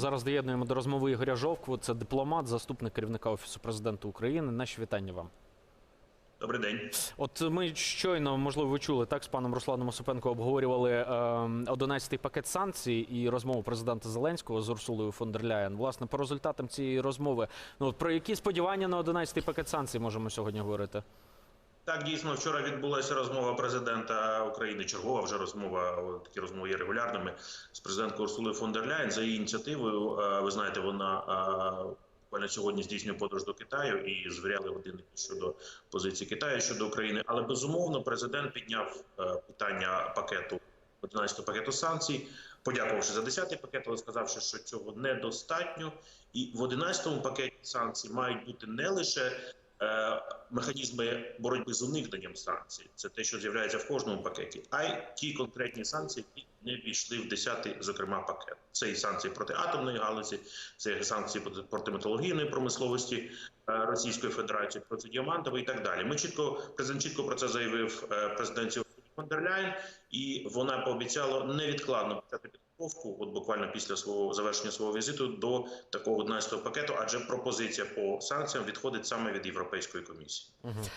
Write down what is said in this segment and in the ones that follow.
Зараз доєднуємо до розмови Ігоря Жовкву. Це дипломат, заступник керівника офісу президента України. Наші вітання вам. Добрий день. От ми щойно, можливо, ви чули так з паном Русланом Осипенко обговорювали е, 11-й пакет санкцій і розмову президента Зеленського з Урсулою фон дер Ляєн. Власне, по результатам цієї розмови, ну про які сподівання на 11-й пакет санкцій можемо сьогодні говорити? Так, дійсно, вчора відбулася розмова президента України. Чергова вже розмова. Такі розмови є регулярними з президенткою Урсулою фон дер Ляєн. За її ініціативою, е, ви знаєте, вона е, буквально сьогодні здійснює подорож до Китаю і звіряли годинники щодо позиції Китаю щодо України. Але безумовно, президент підняв е, питання пакету 11 пакету санкцій, подякувавши за 10-й пакет, але сказавши, що цього недостатньо. І в 11-му пакеті санкцій мають бути не лише механізми боротьби з уникненням санкцій, це те, що з'являється в кожному пакеті, а й ті конкретні санкції, які не війшли в 10-й, зокрема, пакет. Це і санкції проти атомної галузі, це і санкції проти- металургійної промисловості е, Російської Федерації, проти діамантової і так далі. Ми чітко президент чітко про це заявив е, президенті фон і вона пообіцяла невідкладно почати от буквально після свого завершення свого візиту до такого 11-го пакету, адже пропозиція по санкціям відходить саме від Європейської комісії.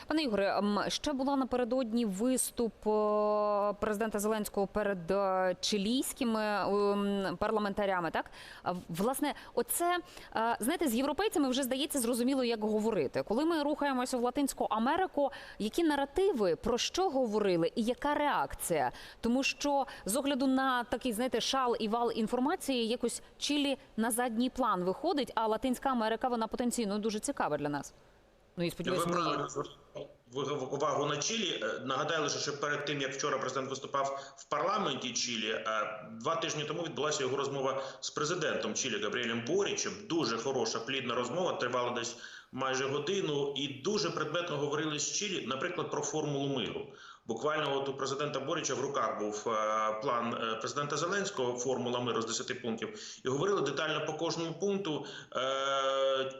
Пане Ігоре, ще була напередодні виступ е, президента Зеленського перед е, чилійськими ем, парламентарями. Так власне, оце е, знаєте, з європейцями вже здається зрозуміло, як говорити. Коли ми рухаємося в Латинську Америку, які наративи про що говорили і яка реакція? Тому що з огляду на такий, знаєте, шал і вал інформації, якось Чилі на задній план виходить, а Латинська Америка вона потенційно дуже цікава для нас. Ну і сподіваюся, ми правильно увагу на Чилі. Е, Нагадаю лише, що перед тим як вчора президент виступав в парламенті Чилі, е, два тижні тому відбулася його розмова з президентом Чилі Габріелем Борічем. Дуже хороша плідна розмова. Тривала десь майже годину, і дуже предметно говорили з Чилі, наприклад, про формулу миру. Буквально от у президента Боріча в руках був е, план е, президента Зеленського, формула миру з 10 пунктів, і говорили детально по кожному пункту.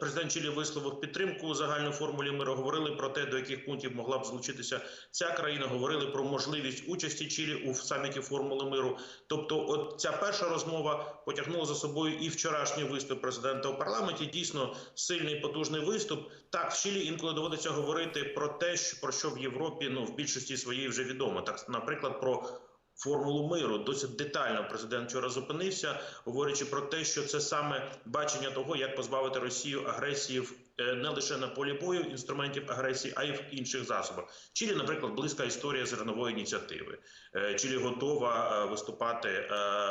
Президент Чилі висловив підтримку загальної формулі миру. Говорили про те, до яких пунктів могла б злучитися ця країна. Говорили про можливість участі Чилі у саміті формули миру. Тобто, от ця перша розмова потягнула за собою і вчорашній виступ президента у парламенті. Дійсно сильний потужний виступ. Так, в Чилі інколи доводиться говорити про те, що про що в Європі ну в більшості своїй вже відомо. Так, наприклад, про формулу миру. Досить детально президент вчора зупинився, говорячи про те, що це саме бачення того, як позбавити Росію агресії в не лише на полі бою інструментів агресії, а й в інших засобах. Чилі, наприклад, близька історія зернової ініціативи. Е, Чилі готова е, виступати е,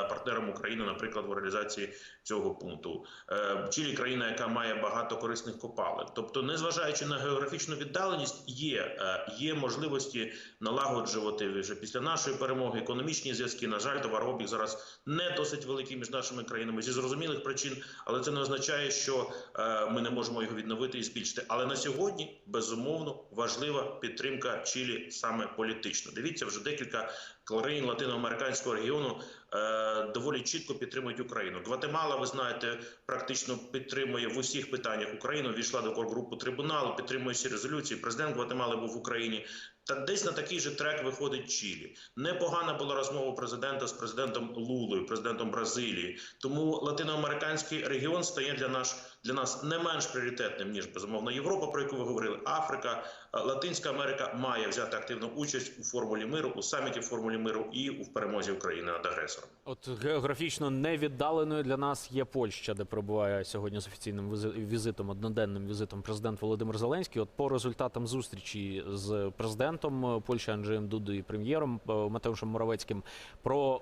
партнером України, наприклад, в реалізації цього пункту. Е, Чилі країна, яка має багато корисних копалин. Тобто, незважаючи на географічну віддаленість, є, е, є можливості налагоджувати вже після нашої перемоги економічні зв'язки. На жаль, товарообіг зараз не досить великий між нашими країнами зі зрозумілих причин, але це не означає, що е, ми не можемо його відновити і збільшити. Але на сьогодні безумовно важлива підтримка Чилі саме політично. Дивіться, вже декілька країн латиноамериканського регіону е, доволі чітко підтримують Україну. Гватемала, ви знаєте, практично підтримує в усіх питаннях Україну. Війшла до коргрупу трибуналу, підтримує всі резолюції. Президент Гватемали був в Україні. Та десь на такий же трек виходить Чилі. Непогана була розмова президента з президентом Лулою, президентом Бразилії. Тому латиноамериканський регіон стає для нас для нас не менш пріоритетним ніж безумовно Європа, про яку ви говорили. Африка, Е, Латинська Америка має взяти активну участь у формулі миру, у саміті формулі миру і у перемозі України над агресором. От географічно невіддаленою для нас є Польща, де перебуває сьогодні з офіційним візи- візитом, одноденним візитом президент Володимир Зеленський. От по результатам зустрічі з президентом е, Польщі Анджеєм Дуду і прем'єром е, Матеушем Моровецьким про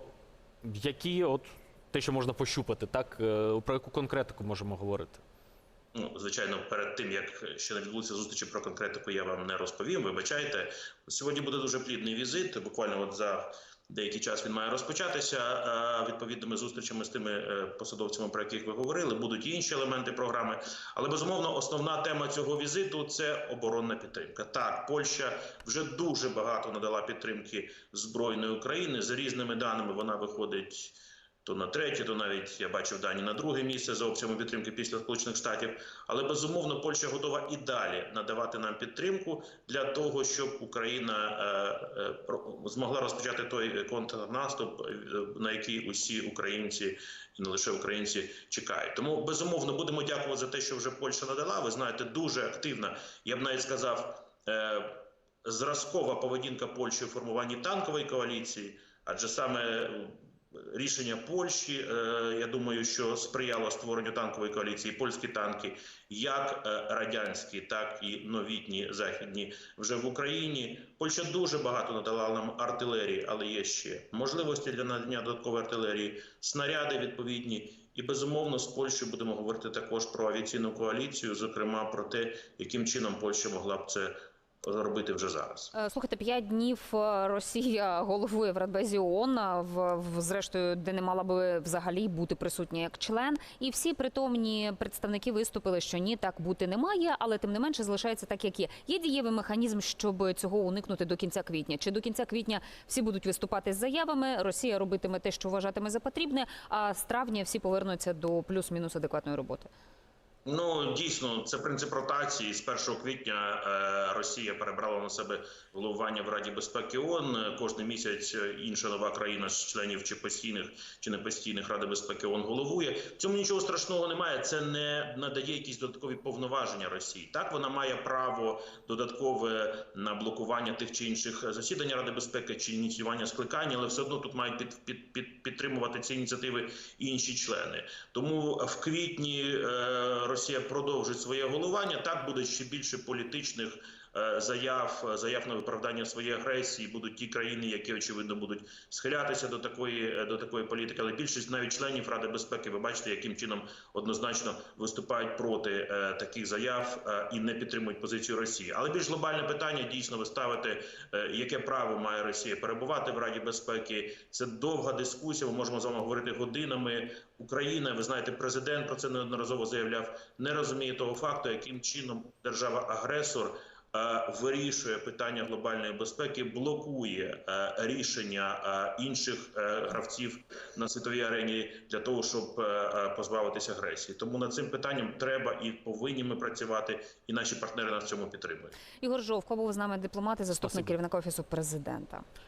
які от те, що можна пощупати, так е, про яку конкретику можемо говорити? Ну, звичайно, перед тим як ще не відбулися зустрічі про конкретику, я вам не розповім. Вибачайте, сьогодні буде дуже плідний візит. Буквально от за деякий час він має розпочатися відповідними зустрічами з тими е, посадовцями, про яких ви говорили. Будуть і інші елементи програми. Але безумовно, основна тема цього візиту це оборонна підтримка. Так, Польща вже дуже багато надала підтримки збройної України. За різними даними вона виходить. То на третє, то навіть я бачив дані на друге місце за обсягом підтримки після Сполучених Штатів. Але безумовно Польща готова і далі надавати нам підтримку для того, щоб Україна е, е, змогла розпочати той контрнаступ, е, на який усі українці і не лише українці чекають. Тому безумовно будемо дякувати за те, що вже Польща надала. Ви знаєте, дуже активна. Я б навіть сказав. Е, Зразкова поведінка Польщі у формуванні танкової коаліції, адже саме рішення Польщі, е, я думаю, що сприяло створенню танкової коаліції. Польські танки, як е, радянські, так і новітні західні, вже в Україні. Польща дуже багато надала нам артилерії, але є ще можливості для надання додаткової артилерії, снаряди відповідні. І безумовно з Польщею будемо говорити також про авіаційну коаліцію, зокрема про те, яким чином Польща могла б це робити вже зараз. Е, Слухайте, п'ять днів е, Росія головує в Радбезі ООН, в, в зрештою, де не мала би взагалі бути присутня як член. І всі притомні представники виступили, що ні, так бути не має, але тим не менше залишається так, як є. Є дієвий механізм, щоб цього уникнути до кінця квітня. Чи до кінця квітня всі будуть виступати з заявами? Росія робитиме те, що вважатиме за потрібне, а з травня всі повернуться до плюс-мінус адекватної роботи. Ну дійсно, це принцип ротації. З 1 квітня е, Росія перебрала на себе головування в Раді безпеки ООН. Кожний місяць е, інша нова країна з членів чи постійних чи непостійних Ради безпеки ООН головує. В цьому нічого страшного немає. Це не надає якісь додаткові повноваження Росії. Так вона має право додаткове на блокування тих чи інших засідань Ради безпеки чи ініціювання скликання, але все одно тут мають під, під, під, підтримувати ці ініціативи інші члени. Тому в квітні е, Росія продовжить своє головування. Так буде ще більше політичних заяв, заяв на виправдання своєї агресії. Будуть ті країни, які очевидно будуть схилятися до такої е, до такої політики. Але більшість навіть членів Ради безпеки, ви бачите, яким чином однозначно виступають проти е, таких заяв е, і не підтримують позицію Росії. Але більш глобальне питання дійсно ви ставите, е, яке право має Росія перебувати в Раді безпеки. Це довга дискусія. Ми можемо з вами говорити годинами. Україна, ви знаєте, президент про це неодноразово заявляв, не розуміє того факту, яким чином держава-агресор е, вирішує питання глобальної безпеки, блокує е, рішення е, інших е, гравців на світовій арені для того, щоб е, е, позбавитися агресії. Тому над цим питанням треба і повинні ми працювати, і наші партнери нас в цьому підтримують. Ігор Жовко був з нами дипломат і заступник керівника офісу президента.